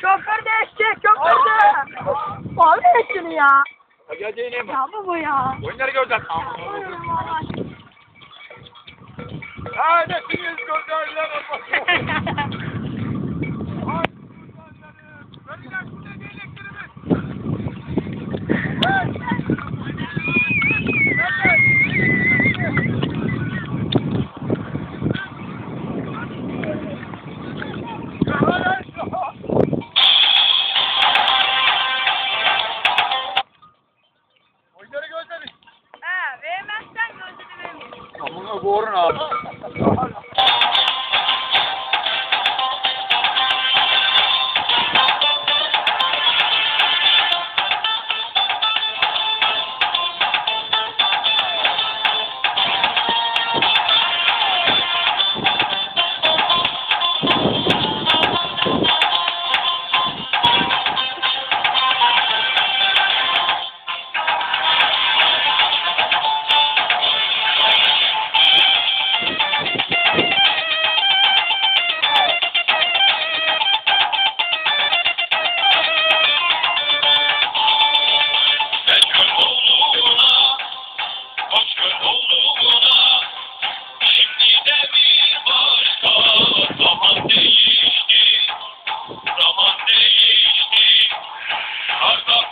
Şoför değişecek şoför de. Abi ne şunu ya? Ya geleceğine mi? Ya bu bu ya. Oyunları göreceksin. Buyurun valla. Ha nesiniz gönderdiler. Warnock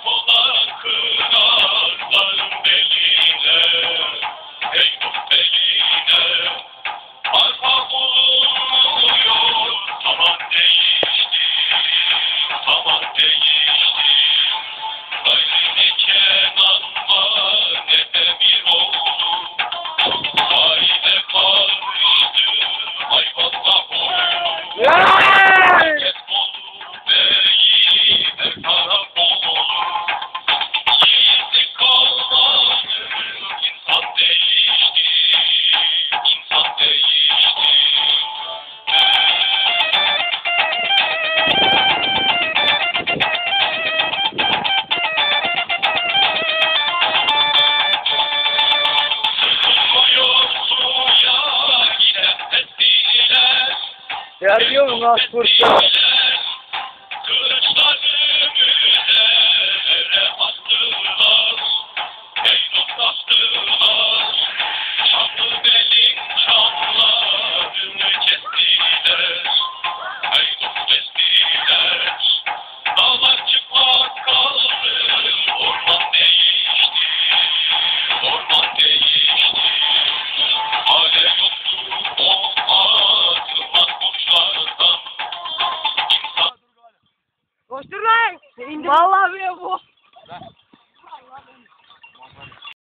Kolar kınarların beline. Ey bu beline Sergio Nasfursa. Dur lan. Vallahi bile bu. Lan.